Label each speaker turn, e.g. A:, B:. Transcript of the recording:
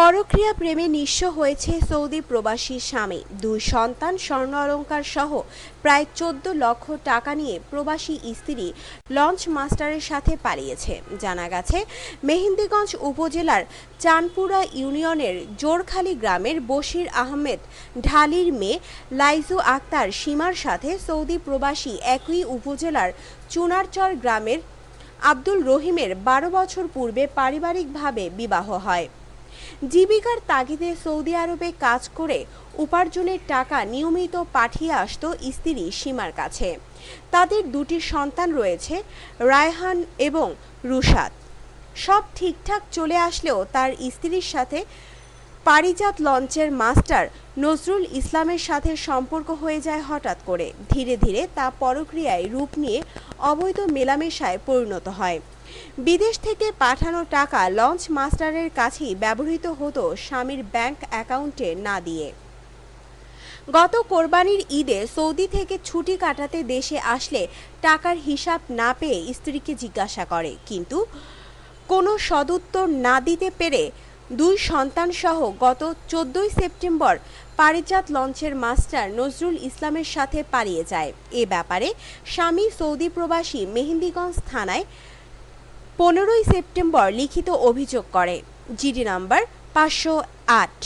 A: পরক্রিয়া প্রেমে নিঃস্ব হয়েছে সৌদি প্রবাসী স্বামী। দুই সন্তান স্বর্ণ অলঙ্কার সহ প্রায় চোদ্দ লক্ষ টাকা নিয়ে প্রবাসী স্ত্রী লঞ্চ মাস্টারের সাথে পালিয়েছে। জানা গেছে, মেহেন্দিগঞ্জ উপজেলার চানপুরা ইউনিয়নের জোরখালী গ্রামের বশির আহমেদ ঢালির মেয়ে লাইজু আক্তার সীমার সাথে সৌদি প্রবাসী একই উপজেলার চুনারচর গ্রামের আব্দুল রহিমের বারো বছর পূর্বে পারিবারিকভাবে বিবাহ হয়। জীবিকার তাগিদে সৌদি আরবে কাজ করে উপার্জনের টাকা নিয়মিত পাঠিয়ে আসত স্ত্রী সীমার কাছে। তাদের দুটি সন্তান রয়েছে, রায়হান এবং রুশাদ। সব ঠিকঠাক চলে আসলেও তার স্ত্রীর সাথে পারিজাত লঞ্চের মাস্টার নজরুল ইসলামের সাথে সম্পর্ক হয়ে যায় হঠাৎ করে। ধীরে ধীরে তা পরক্রিয়ায় রূপ নিয়ে অবৈধ মেলামেশায় পরিণত হয়। বিদেশ থেকে পাঠানো টাকা লঞ্চ মাস্টারের কাছেই ব্যবহৃত হতো স্বামীর ব্যাংক অ্যাকাউন্টে না দিয়ে। গত কোরবানির ঈদে সৌদি থেকে ছুটি কাটাতে দেশে আসলে টাকার হিসাব না পেয়ে স্ত্রীকে জিজ্ঞাসা করে, কিন্তু কোনো সদুত্তর না দিতে পেরে দুই সন্তানসহ গত চোদ্দই সেপ্টেম্বর পারিজাত লঞ্চের মাস্টার নজরুল ইসলামের সাথে পালিয়ে যায়। এ ব্যাপারে স্বামী সৌদি প্রবাসী মেহেন্দিগঞ্জ থানায় পনেরোই সেপ্টেম্বর লিখিত অভিযোগ করে। জিডি নাম্বার পাঁচশো আট।